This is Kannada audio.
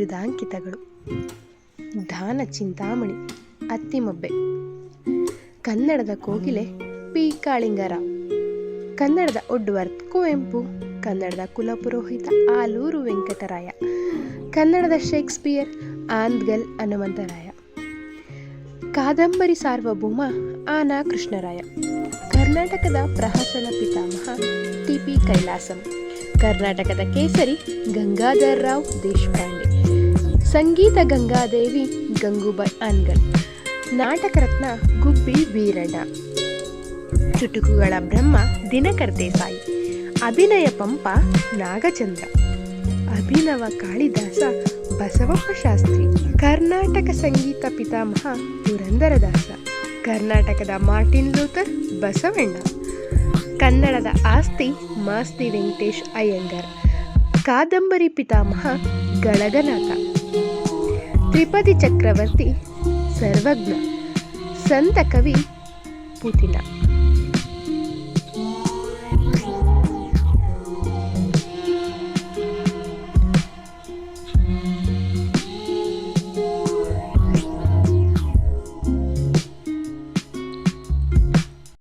ಅಂಕಿತಗಳು. ದಾನ ಚಿಂತಾಮಣಿ ಅತ್ತಿಮಬ್ಬೆ ಕನ್ನಡದ ಕೋಗಿಲೆ ಪಿ. ಕಾಳಿಂಗರಾವ್ ಕನ್ನಡದ ಒಡ್ವರ್ತ್ ಕುವೆಂಪು, ಕನ್ನಡದ ಕುಲಪುರೋಹಿತ ಆಲೂರು ವೆಂಕಟರಾಯ. ಕನ್ನಡದ ಶೇಕ್ಸ್ಪಿಯರ್ ಆಂದ್ಗಲ್ ಹನುಮಂತರಾಯ. ಕಾದಂಬರಿ ಸಾರ್ವಭೌಮ ಆನಾ ಕೃಷ್ಣರಾಯ. ಕರ್ನಾಟಕದ ಪ್ರಹಸನ ಪಿತಾಮಹ ಟಿ. ಪಿ. ಕೈಲಾಸಂ. ಕರ್ನಾಟಕದ ಕೇಸರಿ ಗಂಗಾಧರ್ ರಾವ್ ದೇಶಪಾಂಡೆ. ಸಂಗೀತ ಗಂಗಾದೇವಿ, ಗಂಗೂಬಾಯಿ ಅನ್ಗಲ್. ನಾಟಕ ರತ್ನ ಗುಬ್ಬಿ ವೀರಣ್ಣ. ಚುಟುಕುಗಳ ಬ್ರಹ್ಮ ದಿನಕರ್ ದೇಸಾಯಿ. ಅಭಿನಯ ಪಂಪ ನಾಗಚಂದ್ರ. ಅಭಿನವ ಕಾಳಿದಾಸ ಬಸವಪ್ಪ ಶಾಸ್ತ್ರಿ. ಕರ್ನಾಟಕ ಸಂಗೀತ ಪಿತಾಮಹ ಪುರಂದರದಾಸ. ಕರ್ನಾಟಕದ ಮಾರ್ಟಿನ್ ಲೂಥರ್ ಬಸವಣ್ಣ. ಕನ್ನಡದ ಆಸ್ತಿ ಮಾಸ್ತಿ ವೆಂಕಟೇಶ್ ಅಯ್ಯಂಗರ್. ಕಾದಂಬರಿ ಪಿತಾಮಹ ಗಳಗನಾಥ. ತ್ರಿಪದಿ ಚಕ್ರವರ್ತಿ ಸರ್ವಜ್ಞ ಸಂತ ಕವಿ ಪುತಿನ